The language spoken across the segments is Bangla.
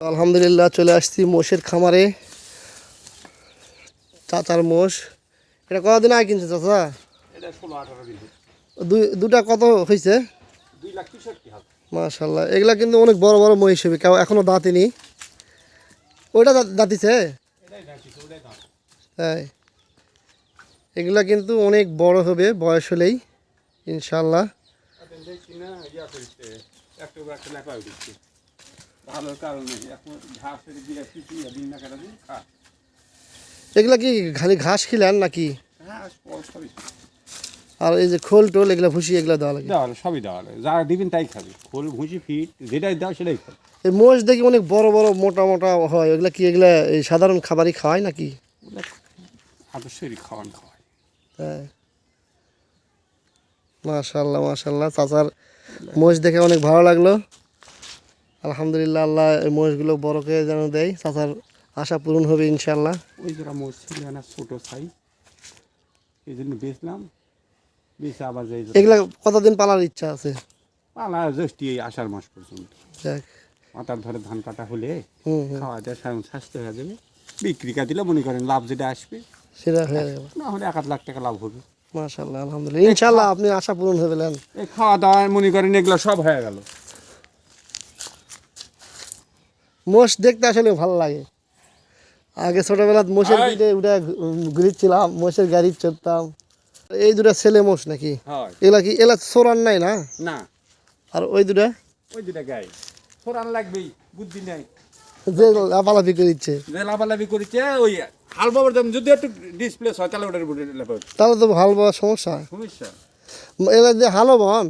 আলহামদুলিল্লাহ চলে আসছি মোষের খামারে। চাচার মোষ। এটা কতদিন আগে কিনছে চাচা? দুটা কত হয়েছে? মাশাল্লাহ এগুলা কিন্তু অনেক বড় বড় মহিষ হবে কেউ এখনও দাঁতিনি। ওইটা দাঁতিছে? তাই। এগুলা কিন্তু অনেক বড় হবে বয়স হলেই ইনশাল্লাহ কারণে। এখন ঘাসের কিছু দিন না কাটা দিন এগুলা কি খালি ঘাস খিলেন নাকি? ঘাস সবই আর এই যে খোল টোল এগুলা ভুসি এগুলা দেওয়া লাগে? দেওয়া সবই দেওয়া হলো যা দিবেন তাই খাবে। খোল ভুসি ফিট যেটাই দেওয়া সেটাই খাবে। এই মোষ দেখি অনেক বড় বড় মোটা মোটা হয়। এগুলা কি এগুলা এই সাধারণ খাবারই খাওয়ায় নাকি? ওগুলো আদর্শই খাওয়ান খাওয়ায়। তাই মাশাল্লাহ মাশাল্লাহ চাচার মোষ দেখে অনেক ভালো লাগল। আলহামদুলিল্লাহ আল্লাহ এই মোষগুলো বড়কে যেন দেয় চাচার আশা পূরণ হবে ইনশাল্লাহ ওই যারা মোষ ছিল না ছোটো সাই। এই জন্য বেচলাম বেচে আবার যাই এগুলা কতদিন পালার ইচ্ছা আছে? পালা জ্যৈষ্ঠী এই আষাঢ় মাস পর্যন্ত। যাক। মাথার ধরে ধান কাটা হলে খাওয়া দাওয়া সায়ন স্বাস্থ্য হয়ে যাবে। বিক্রি কা দিলে মনে করেন লাভ যেটা আসবে। সেটা হয়ে যাবে। না হলে এক আধ লাখ টাকা লাভ হবে। মাশাল্লাহ আলহামদুলিল্লাহ। ইনশাল্লাহ আপনি আশা পূরণ হবে নেন এই খাওয়া দাওয়া মনে করেন এগুলো সব হয়ে গেল। মোষ দেখতে আসলে ভালো লাগে। আগে ছোটবেলা মোষের। পিঠে উঠে ঘুরিচ্ছিলাম মোষের গাড়ি চড়তাম। এই দুটা ছেলে মোষ নাকি? হয়। এগুলা কি এলা সোরান নাই না? না। আর ওই দুটা? ওই দুটা গাই। লাগবেই বুদ্ধি নাই। যে লাফালাফি করে দিচ্ছে যে লাভালাভি করেছে ওই হাল বাবার দাম যদি একটু ডিসপ্লেস হয় তাহলে ওটার উপরে তাহলে তো ভালো বড় সমস্যা। সমস্যা। এলা যে হালো বন?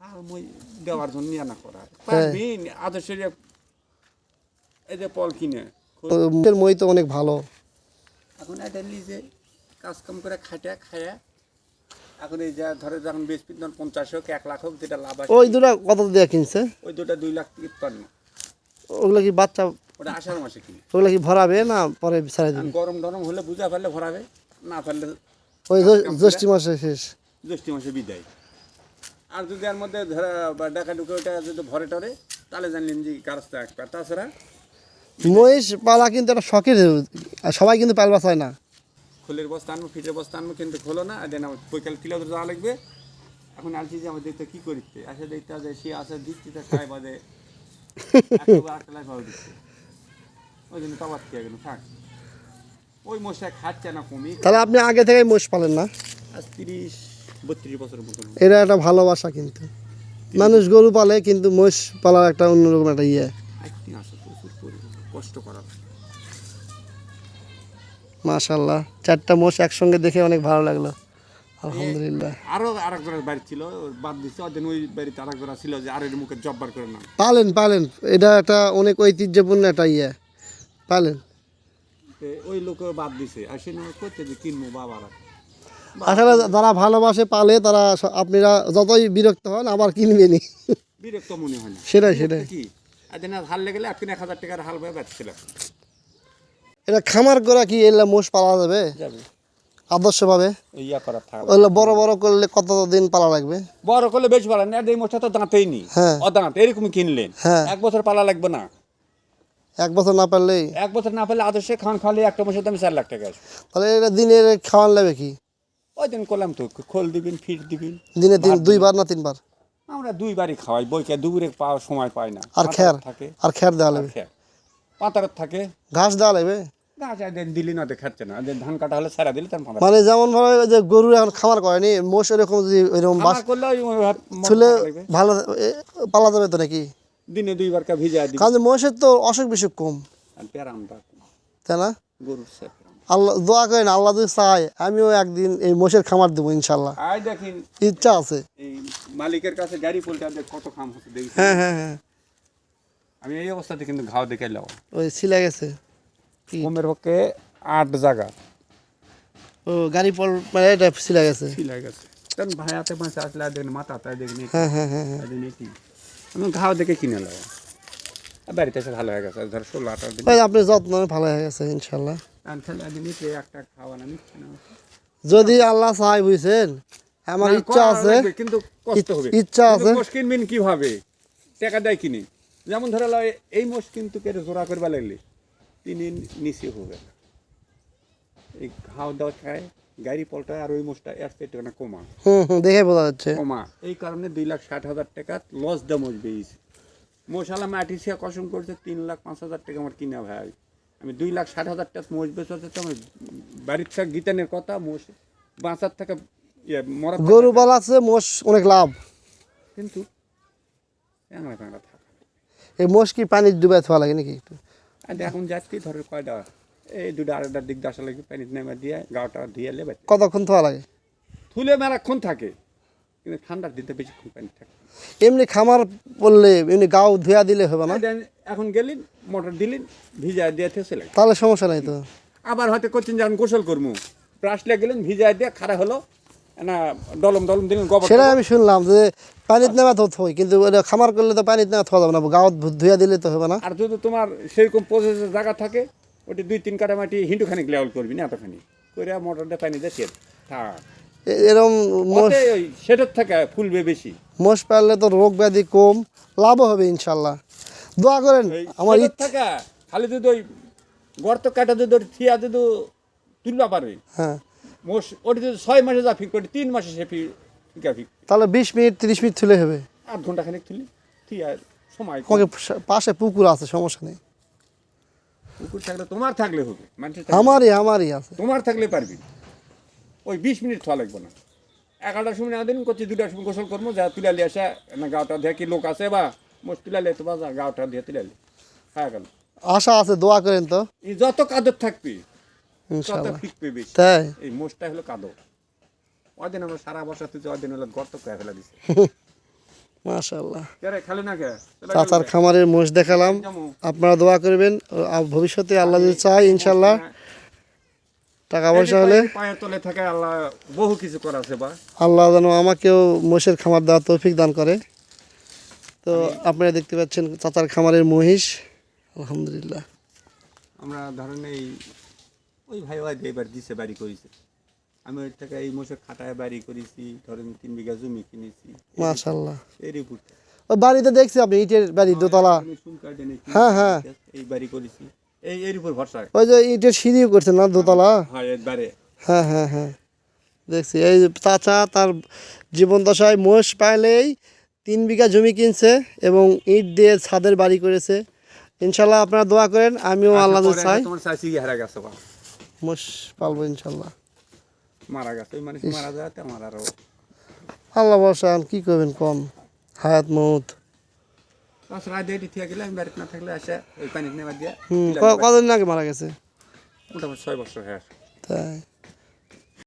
আর মই দেওয়ার জন্য নিয়ে না করা। পারবি আদর্শের এই যে পল কিনে মই তো অনেক ভালো। এখন এটা নিজে কাজ কাম করে খাইটা খায়া এখন এই যা ধরে যখন বেশ তখন পঞ্চাশ হোক এক লাখ হোক যেটা লাভ ওই দুটা কত দিয়ে কিনছে? ওই দুটা দুই লাখ তিপ্পান্ন। ওগুলা কি বাচ্চা ওটা আষাঢ় মাসে কিনে। ওগুলা কি ভরাবে না পরে ছাড়ে দিবে? গরম টরম হলে বুঝা ফেললে ভরাবে না ফেললে ওই জ্যৈ- জ্যৈষ্ঠী মাসে শেষ। জ্যৈষ্ঠ মাসে বিদায়। আর যদি এর মধ্যে ধরা ডাকা ঢুকে ওটা যদি ভরে টরে তাহলে জানলেন যে কারস্তা একবার। তাছাড়া মহিষ পালা কিন্তু একটা শখের সবাই কিন্তু পালবা চায় না। খোলের বস্তা আনব ফিটের বস্তা আনব কিন্তু খোলো না দেন আমার বৈকাল কিলো যাওয়া লাগবে। এখন আলছি যে আমার দেখতে কি করিতে? আসে দেখতে যে সে আসে দিচ্ছি তা খায় বাদে একটা লাইফ ভাবে দিচ্ছে। ওই জন্য তবার খেয়ে গেল থাক। ওই মশাই খাচ্ছে না কমি। তাহলে আপনি আগে থেকেই মোষ পালেন না? আজ তিরিশ বত্রিশ বছরের মতন। এটা একটা ভালোবাসা কিন্তু। মানুষ গরু পালে কিন্তু মোষ পালার একটা অন্যরকম একটা ইয়ে। একটি আসে প্রচুর পরিমাণে কষ্ট করা। মাশাল্লাহ চারটা মোষ একসঙ্গে দেখে অনেক ভালো লাগল। আলহামদুলিল্লাহ। আরও আরেক জোড়ার বাড়ি ছিল বাদ দিচ্ছে ওদের ওই বাড়িতে আরেক জোড়া ছিল যে আরের মুখে জব্বার করে না পালেন পালেন এটা একটা অনেক ঐতিহ্যপূর্ণ একটা ইয়ে পালেন। ওই লোকে বাদ দিছে আর সে করছে যে কিনবো বাবারা। আসলে যারা ভালোবাসে পালে তারা আপনারা যতই বিরক্ত হন আবার কিনবেনি বিরক্ত মনে হয় না। সেটাই সেটাই। কি? আর দিন হাল লেগেলে এক তিন এক হাজার টাকার হাল বয়ে বেচছিলাম এটা খামার করা কি এগুলা মোষ পালা যাবে? যাবে। আদর্শভাবে? ইয়া করার থাকা। ওগুলো বড় বড় করলে কত দিন পালা লাগবে? বড় করলে বেশ ভালো না এই মোটা তো দাঁতেই নি হ্যাঁ। অদাঁত এরকম কিনলেন। হ্যাঁ। এক বছর পালা লাগবে না। এক বছর না পারলেই? এক বছর না পেলে আদর্শে খান খাওয়ালে একটা মাসের দামে চার লাখ টাকা আসবে। তাহলে এটা দিনে খাওয়ান লাগবে কি? ওই দিন করলাম তো খোল দিবেন ফিট দিবেন। দিনে তিন দুইবার না তিনবার? আমরা দুইবারই খাওয়াই বইকে দুপুরে পাওয়ার সময় পাই না। আর খ্যার থাকে। আর খ্যার দেওয়া লাগবে? পাতারত থাকে। ঘাস দেওয়া লাগবে? গাছ একদিন দিলি না খাচ্ছে না। যে ধান কাটা হলে সারা দিলে তার মানে যেমন ভাবে যে গরু এখন খামার করেনি মোষ এরকম যদি এরকম বাস করলে ছুলে ভালো পালা যাবে তো নাকি? দিনে দুইবার কা ভিজা দিবি। কারণ মোষের তো অসুখ বিসুখ কম। আর প্যারাম তাই না? গরুর আল্লাহ দোয়া করেন আল্লাহ যদি চাই আমিও একদিন এই মোষের খামার দেবো ইনশাল্লাহ। দেখেন ইচ্ছা আছে। এই মালিকের কাছে গাড়ি পোলটা কত খাম হচ্ছে দেখি। হ্যাঁ হ্যাঁ হ্যাঁ। আমি এই অবস্থাতে কিন্তু ঘাও দেখে লাও ওই ছিলে গেছে। কমের পক্ষে আট জায়গা। ও গাড়ি পল মানে এটা ছিলে গেছে। ছিলা গেছে। কারণ ভাইয়াতে মাসে আসলে দেখেন মাথা তাই দেখেন হ্যাঁ হ্যাঁ হ্যাঁ হ্যাঁ। কি আমি ঘাও দেখে কিনে লাও বাড়িতে এসে ভালো হয়ে গেছে। ধর ষোলো আঠারো দিন। আপনি যত্ন ভালো হয়ে গেছে ইনশাল্লাহ। যদি আল্লাহ চাই বুঝছেন আমার ইচ্ছা আছে কিন্তু কষ্ট হবে। ইচ্ছা আছে। কিনবেন কীভাবে? টাকা দেয় কিনে। যেমন ধরে এই মোষ কিন্তু কেটে জোড়া করবা লাগলে তিনি নিচে হবে এই খাওয়া দাওয়া খায় গাড়ি পল্টায় আর ওই মোষটা এর থেকে না কমা। হুম হুম দেখে বোঝা যাচ্ছে। কমা। এই কারণে দুই লাখ ষাট হাজার টাকা লস দেয় মোষ বেরিয়েছে মোশালা মাটি সে কসম করছে তিন লাখ পাঁচ হাজার টাকা আমার কিনা ভাই। আমি দুই লাখ ষাট হাজার টাকা মোষ বেচতে হচ্ছে আমার বাড়ির থেকে গীতানের কথা মোষ বাঁচার থেকে ইয়ে, থেকে- গরু পালা আছে মোষ অনেক লাভ। কিন্তু ট্যাংরা ট্যাংরা থাকা? এই মোষ কি পানি ডুবে থাকা লাগে নাকি একটু? আর এখন যাচ্ছি ধরে কয়টা এই দুটো আড়াইটার দিক দশা লাগে পানি নেমে দিয়ে গাওটা দিয়ে লেবে কতক্ষণ থাকা লাগে? থুলে মেলাক্ষণ থাকে। কিন্তু ঠান্ডার দিতে বেশিক্ষণ পানি থাকে। এমনি খামার বললে এমনি গাও ধুয়া দিলে হবে না? এখন গেলেন মোটর দিলেন ভিজা দিয়ে থেসে তাহলে সমস্যা নাই তো। আবার হয়তো করছেন যখন গোসল করব ব্রাশ লেগে গেলেন ভিজায় দিয়ে খাড়া হলো না ডলম ডলম দিলেন গোবর সেটাই আমি শুনলাম যে পানিতে নেওয়া তো থই কিন্তু খামার করলে তো পানিতে নেওয়া থোয়া যাবে না গাও ধুয়া দিলে তো হবে না। আর যদি তোমার সেরকম প্রসেসের জায়গা থাকে ওটি দুই তিন কাটা মাটি হিন্টু খানিক লেভেল করবি না এতখানি। করে মোটর দিয়ে পানি দিয়ে থাক। এ- এরম মোষ সেটার থেকে ফুলবে বেশি। মোষ পাললে তো রোগ ব্যাধি কম লাভও হবে ইনশাল্লাহ। দোয়া করেন আমার ইচ্ছা থেকে খালি যদি ওই গর্ত কাটা যদি থিয়া যদি তুলবা পারবে হ্যাঁ। মোষ ওটি যদি ছয় মাসে যা ফিক করে তিন মাসে সে ফিকা তাহলে বিশ মিনিট তিরিশ মিনিট তুলে হবে। আধ ঘণ্টা খানিক তুলি থিয়া সময়। আমাকে পাশে পুকুর আছে সমস্যা নেই। কুকুর থাকলে তোমার থাকলে হবে আমারই আমারই আছে। তোমার থাকলে পারবি। ওই বিশ মিনিট থা লাগবে না। এগারোটার সময় না দিন করছি দুটার সময় গোসল করব যা তুলালি আসে না গাওটা দিয়ে কি লোক আছে বা মোষ তুলালে তো বা যা গাওটা দিয়ে তুলালি। হ্যাঁ গেল। আশা আছে দোয়া করেন তো। এই যত কাদর থাকবি তত ফিকবে বেশি। তাই? এই মোষটা হলো কাদো ওদিন আমরা সারা বছর তুই ওদিন হলো গর্ত করে ফেলে দিছে। মাশাল্লাহ চাচার খামারের মোষ দেখালাম। আপনারা দোয়া করবেন ভবিষ্যতে আল্লাহ যদি চাই ইনশাল্লাহ। টাকা পয়সা হলে পায়ের তলে থাকে আল্লাহ বহু কিছু করা আছে বা। আল্লাহ যেন আমাকেও মোষের খামার দেওয়ার তৌফিক দান করে। তো আপনারা দেখতে পাচ্ছেন চাচার খামারের মহিষ। আলহামদুলিল্লাহ। আমরা ধরেন এই ওই ভাই ভাই এবার দিছে বাড়ি করেছে। আমি ওই থেকে এই মোষে খাটায় বাড়ি করেছি ধরেন তিন বিঘা জমি কিনেছি। মাশাল্লাহ এর উপর। বাড়িতে দেখছি আপনি ইটের বাড়ি দোতলা। হ্যাঁ, হ্যাঁ। এই বাড়ি করেছি। এই এর উপর ভরসা ওই যে ইটের সিঁড়িও করছেন না দোতলা? হয় একবারে। হ্যাঁ হ্যাঁ হ্যাঁ। দেখছি এই চাচা তার জীবন দশায় মোষ পাইলেই তিন বিঘা জমি কিনছে এবং ইট দিয়ে ছাদের বাড়ি করেছে। ইনশাল্লাহ আপনারা দোয়া করেন আমিও আল্লাহ যদি চাই। তোমার হারা গেছে মোষ পালবো ইনশাল্লাহ। মারা গেছে মানুষ মারা যাতে আমার আল্লাহ বর্ষান কি করবেন কম? হায়াত মৌত। তাছাড়া দেড়টি থেকে গেলে আমি বাড়িতে না থাকলে আসে ওই পানি নেবার দিয়ে কতদিন আগে মারা গেছে? মোটামুটি ছয় বছর হ্যাঁ। তাই।